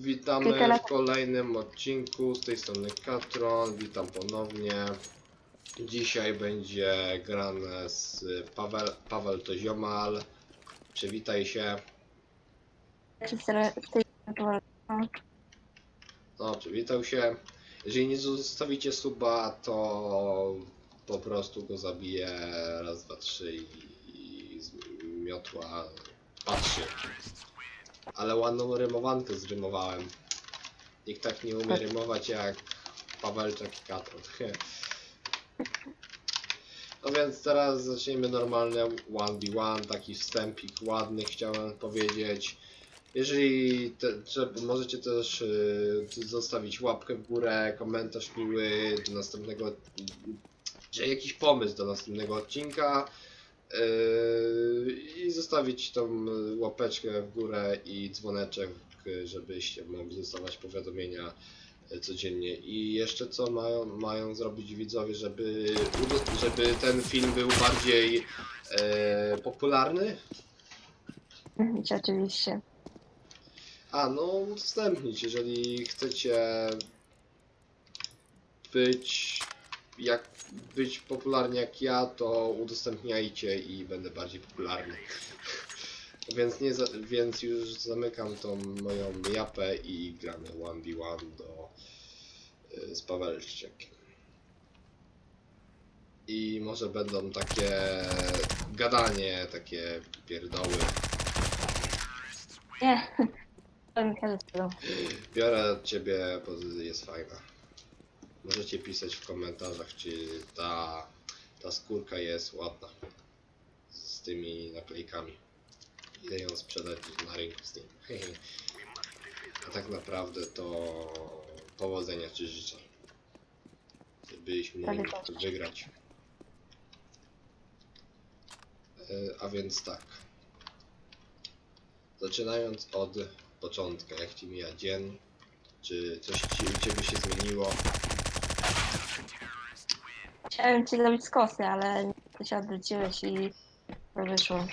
Witamy w kolejnym odcinku. Z tej strony Katron. Witam ponownie. Dzisiaj będzie grane z Paweł, Paweł to Ziomal. Przywitaj się. No, przywitał się. Jeżeli nie zostawicie suba, to po prostu go zabiję raz, dwa, trzy i, i z miotła patrzy. Ale ładną rymowankę zrymowałem. Nikt tak nie umie rymować jak Pawełczak i Katron. No więc teraz zaczniemy normalny 1v1, taki wstępik ładny chciałem powiedzieć. Jeżeli te, że możecie też y, zostawić łapkę w górę, komentarz miły do następnego, czy jakiś pomysł do następnego odcinka y, zostawić tą łapeczkę w górę i dzwoneczek, y, żebyście mogli dostawać powiadomienia y, codziennie. I jeszcze co mają, mają zrobić widzowie, żeby, żeby ten film był bardziej y, popularny? Oczywiście. A, no udostępnić, jeżeli chcecie być jak być popularni jak ja, to udostępniajcie i będę bardziej popularny. więc, nie za, więc już zamykam tą moją japę i gramy 1v1 do, y, z Pawelczykiem. I może będą takie gadanie, takie pierdoły. Nie. To mi tego. Biorę od ciebie, bo jest fajna. Możecie pisać w komentarzach, czy ta, ta skórka jest ładna. Z tymi naklejkami. Ile ją sprzedać na rynku Steam. A tak naprawdę to powodzenia ci życzę. Żebyśmy Tak, mogli wygrać. E, A więc tak. Zaczynając od początku, jak ci mija dzień, czy coś ci, u ciebie się zmieniło, Chciałem ci zrobić skosy, ale ty się odwróciłeś i to wyszło.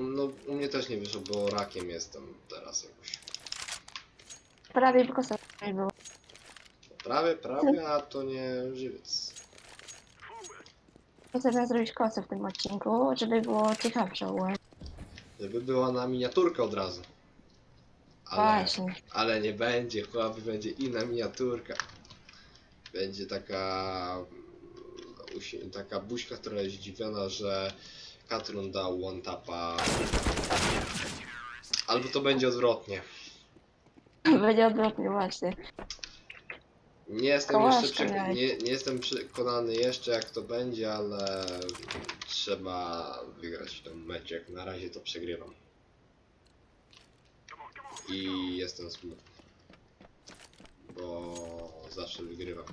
no u mnie też nie wyszło, bo rakiem jestem teraz jakoś. Prawie kosach nie było. Prawie, prawie, a to nie żywiec. Chcę zrobić kosy w tym odcinku, żeby było ciekawsze ogółem. Żeby była na miniaturkę od razu. Ale, Właśnie. ale nie będzie, chłopie, będzie inna miniaturka. Będzie taka taka buźka, która jest zdziwiona, że Katrun dał one tapa. Albo to będzie odwrotnie. Będzie odwrotnie właśnie. Nie jestem jeszcze przek- nie, nie jestem przekonany jeszcze jak to będzie, ale trzeba wygrać ten mecz. Jak na razie to przegrywam. I jestem smutny. Bo zawsze wygrywam.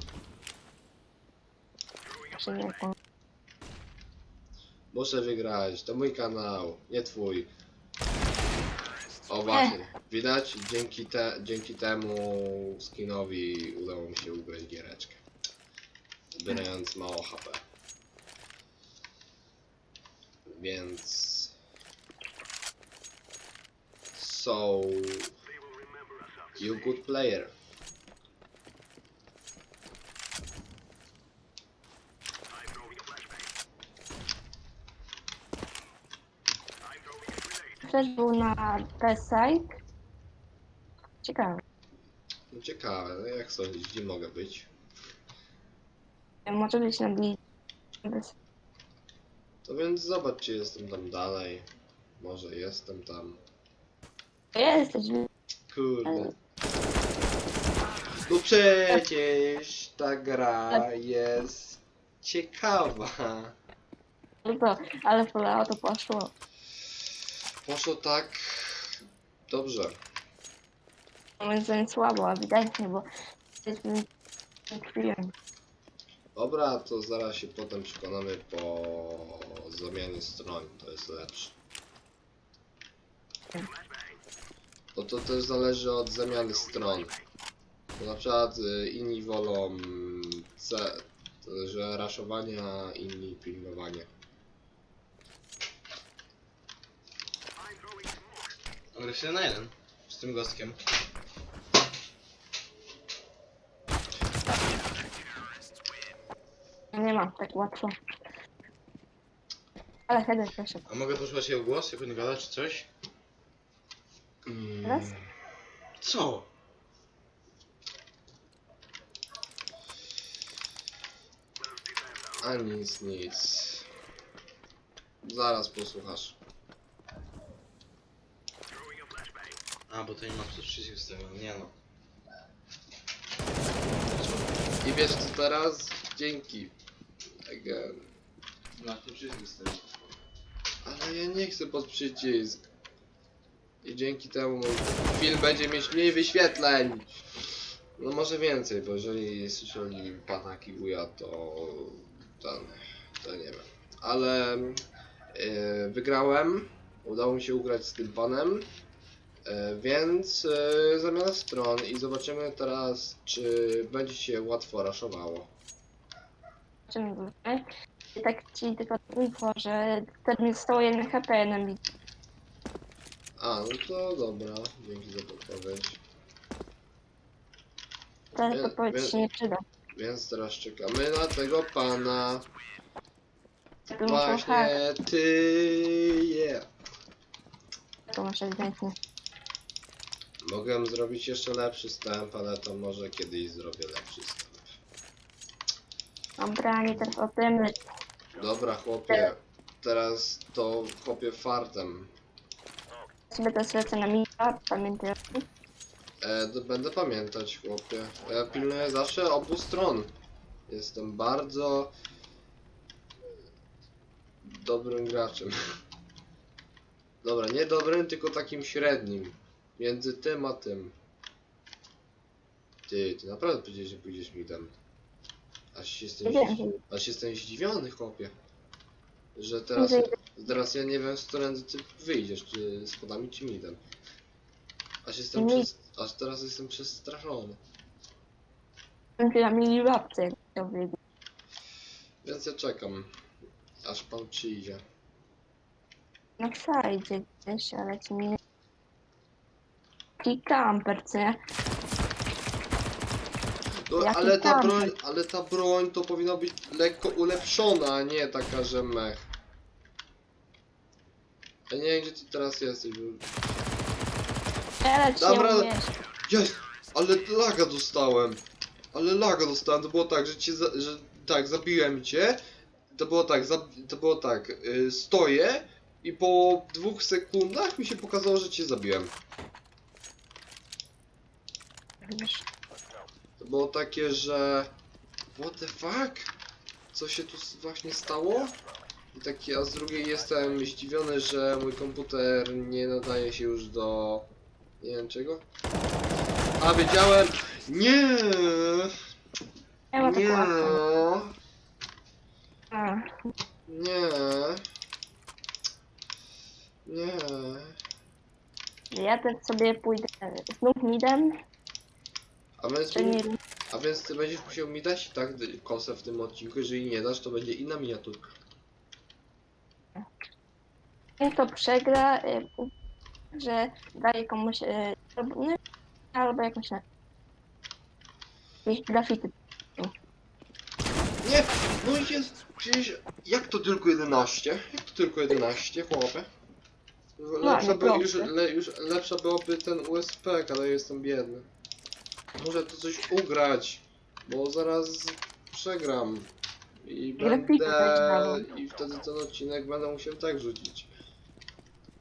Muszę wygrać, to mój kanał, nie twój. O właśnie, widać? Dzięki, te, dzięki temu skinowi udało mi się ugrać giereczkę. Zbierając mało HP. Więc... So... You good player. Też był na Side. Ciekawe. No ciekawe, no jak sądzisz, gdzie mogę być? Może być na Blitz. To więc zobacz, czy jestem tam dalej. Może jestem tam. Jesteś Kurde. No przecież ta gra jest ciekawa. No to, ale pole to poszło. Poszło tak dobrze. Moim zdaniem słabo, ewidentnie, bo jesteśmy. Dobra, to zaraz się potem przekonamy po zamianie stron. To jest lepsze. No to też zależy od zamiany stron. Bo na przykład y, inni wolą C, że raszowanie, a inni pilnowanie. Mogę 7 na 1 z tym gostkiem. Nie ma tak łatwo. Ale header, proszę. A mogę posłuchać jego głos, jak on gada, czy coś? Mm. Teraz? Co? A nic, nic. Zaraz posłuchasz. A, bo to nie ma przez przycisk ustawiony, nie no. I wiesz co teraz? Dzięki. Again. Na to przycisk ustawiony. Ale ja nie chcę pod przycisk. I dzięki temu mój film będzie mieć mniej wyświetleń. No może więcej, bo jeżeli słyszeli pana Kibuya, to ten, to nie wiem. Ale e, wygrałem, udało mi się ugrać z tym panem, więc e, zamiana stron i zobaczymy teraz, czy będzie się łatwo raszowało. Czym tak ci tylko info, że termin zostało 1 HP na mi. A, no to dobra, dzięki za podpowiedź. Ta Wie- podpowiedź wie- się nie przyda. Więc teraz czekamy na tego pana. Muszę Właśnie ty je. to muszę ewidentnie. Mogłem zrobić jeszcze lepszy stęp, ale to może kiedyś zrobię lepszy stęp. Dobra, nie teraz o tym. Dobra chłopie, teraz to chłopie fartem. Sobie teraz lecę na mita, pamiętaj. E, d- będę pamiętać chłopie. Ja pilnuję zawsze obu stron. Jestem bardzo dobrym graczem. Dobra, nie dobrym, tylko takim średnim. Między tym a tym. Ty, ty naprawdę powiedziałeś, że pójdziesz midem. Aż jestem, Nie wiem. aż jestem zdziwiony, chłopie. Że teraz, teraz ja nie wiem, z którędy ty wyjdziesz, czy schodami, czy midem. Aż jestem przez, aż teraz jestem przestraszony. Na mini łapce, jak chciał wiedzieć. Więc ja czekam, aż pan przyjdzie. No przejdzie gdzieś, ale ci mi... Taki kamper, co nie? No, Jaki ale ta kamper? broń, ale ta broń to powinna być lekko ulepszona, a nie taka, że mech. Ja nie wiem, gdzie ty teraz jesteś. bo- Dobra. nie umiesz. Jest! Ale laga dostałem! Ale laga dostałem, to było tak, że cię, za, że tak, zabiłem cię. To było tak, za, to było tak, y, stoję i po dwóch sekundach mi się pokazało, że cię zabiłem. Wiesz. To było takie, że... What the fuck? Co się tu właśnie stało? I taki, a z drugiej jestem zdziwiony, że mój komputer nie nadaje się już do... Nie wiem czego? A, wiedziałem! Nie! Nie. A, Nie! Nie! Ja też sobie pójdę znów midem, A więc, nie a więc ty będziesz musiał mi dać tak kosę w tym odcinku, jeżeli nie dasz, to będzie inna miniaturka. Ten, kto przegra, y, że daje komuś y, albo, albo jakąś na jakieś grafity. Nie! No i jest! Przecież jak to tylko 11? Jak to tylko 11, chłopie? Lepsza, nie by, już, proszę. le, już lepsza byłoby ten USP, ale jestem biedny. Muszę tu coś ugrać, bo zaraz przegram. I będę... I wtedy ten odcinek będę musiał tak rzucić.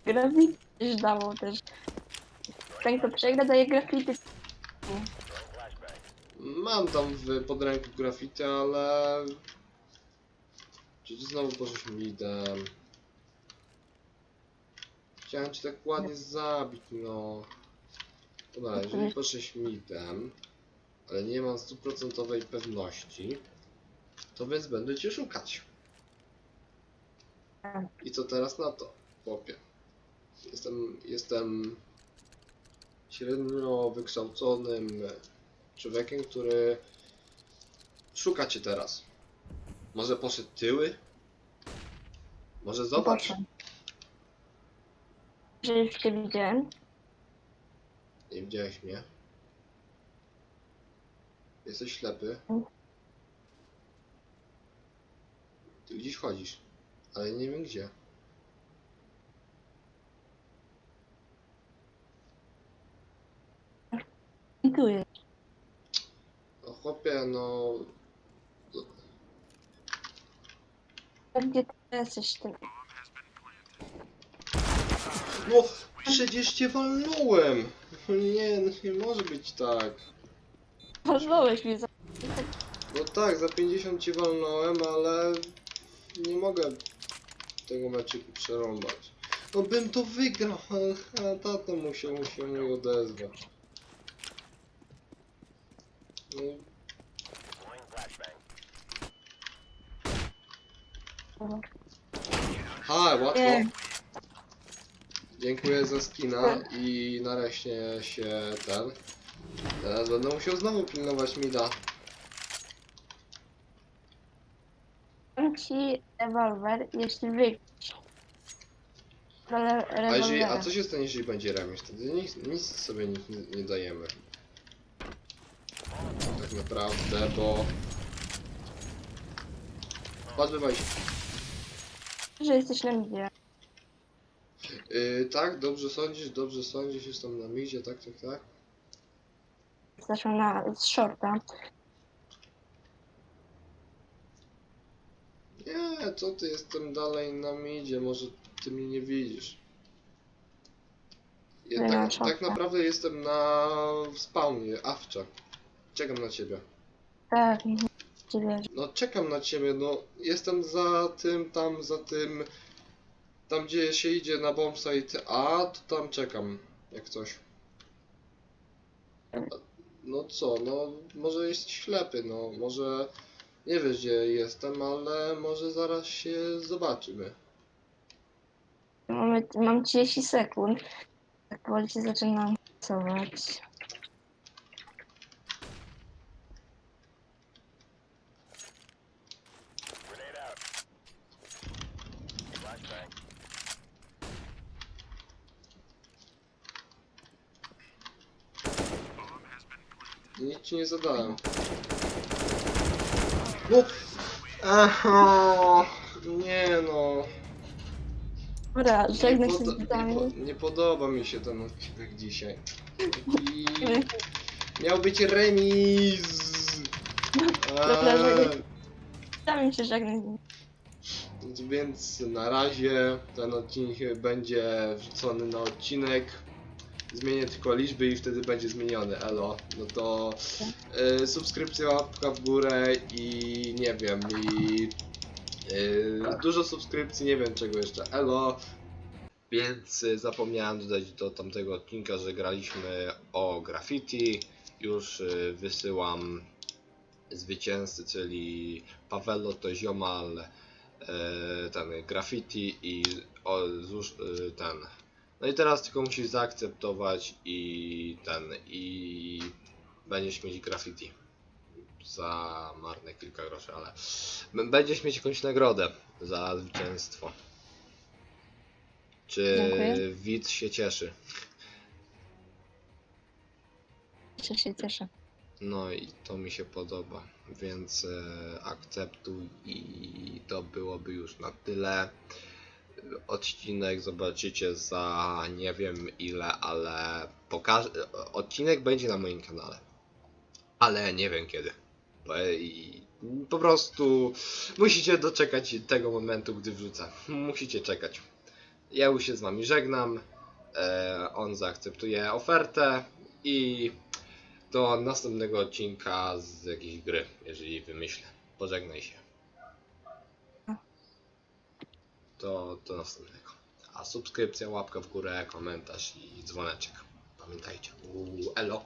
Grafity też dało też. Ten, kto przegra, daje grafity. Mam tam w podręku grafity, ale... Ty znowu poszłeś midem? Chciałem cię tak ładnie zabić, no. Dobra, jeżeli poszłeś midem, ale nie mam stuprocentowej pewności, to więc będę cię szukać. I co teraz na to, chłopie? Jestem, jestem średnio wykształconym człowiekiem, który szuka cię teraz. Może poszedł tyły? Może zobacz. Że już cię widziałem. Nie widziałeś mnie. Jesteś ślepy. Ty gdzieś chodzisz, ale nie wiem gdzie. Dziękuję. No chłopie, no... Gdzie ty jesteś tym? No, przecież cię walnąłem! Nie, no nie może być tak. Pozwolałeś mi za... No tak, za 50 ci walnąłem, ale nie mogę tego meczyku przerąbać. No bym to wygrał, ale tata musiał się mój odezwać. No, ha, łatwo. Nie. Dziękuję za skina i nareszcie się ten. Teraz będę musiał znowu pilnować mida. Dam ci rewolwer, jeśli wyjdziesz. Ale A, jeżeli, a co się stanie, jeżeli będzie remis? Wtedy nic, nic sobie nie, nie dajemy. Tak naprawdę, bo... Odbywaj się. Że jesteś na midzie. Yy, tak, dobrze sądzisz, dobrze sądzisz, jestem na midzie, tak, tak, tak. Zaczął na z shorta. Nie, co ty, jestem dalej na midzie, może ty mnie nie widzisz. Ja, Nie, tak, tak naprawdę jestem na spawnie, awcze. Czekam na ciebie. Tak, wierzę. No czekam na ciebie, no jestem za tym, tam, za tym, tam gdzie się idzie na bombsite A, to tam czekam, jak coś. No co, no może jesteś ślepy, no może nie wiesz gdzie jestem, ale może zaraz się zobaczymy. Mam 30 sekund. Tak powoli się zaczynam pracować. Nic ci nie zadałem. No! Aha, nie no. Dobra, Nie, żegnaj się poda- z nie, widzami. po- nie podoba mi się ten odcinek dzisiaj. Taki... Miał być remis! Dobra, Eee, żegnaj. Widzami się żegnaj. Więc na razie ten odcinek będzie wrzucony na odcinek. Zmienię tylko liczby i wtedy będzie zmieniony, elo. No to y, subskrypcja, łapka w górę i nie wiem, i y, dużo subskrypcji, nie wiem czego jeszcze, elo. Więc y, zapomniałem dodać do tamtego odcinka, że graliśmy o graffiti. Już y, wysyłam zwycięzcy, czyli Pawelo to ziomal e, ten graffiti i o, ten. No i teraz tylko musisz zaakceptować i ten i będziesz mieć graffiti. Za marne kilka groszy, ale będziesz mieć jakąś nagrodę za zwycięstwo. Czy Dziękuję. widz się cieszy? Cieszę się, cieszę. No i to mi się podoba, więc e, akceptuj i to byłoby już na tyle. Odcinek zobaczycie za nie wiem ile, ale pokaż... odcinek będzie na moim kanale. Ale nie wiem kiedy. Bo, i, po prostu musicie doczekać tego momentu, gdy wrzucę. Musicie czekać. Ja już się z wami żegnam. E, on zaakceptuje ofertę i do następnego odcinka z jakiejś gry, jeżeli wymyślę. Pożegnaj się. To do następnego. A subskrypcja, łapka w górę, komentarz i dzwoneczek. Pamiętajcie. Uuu, elo.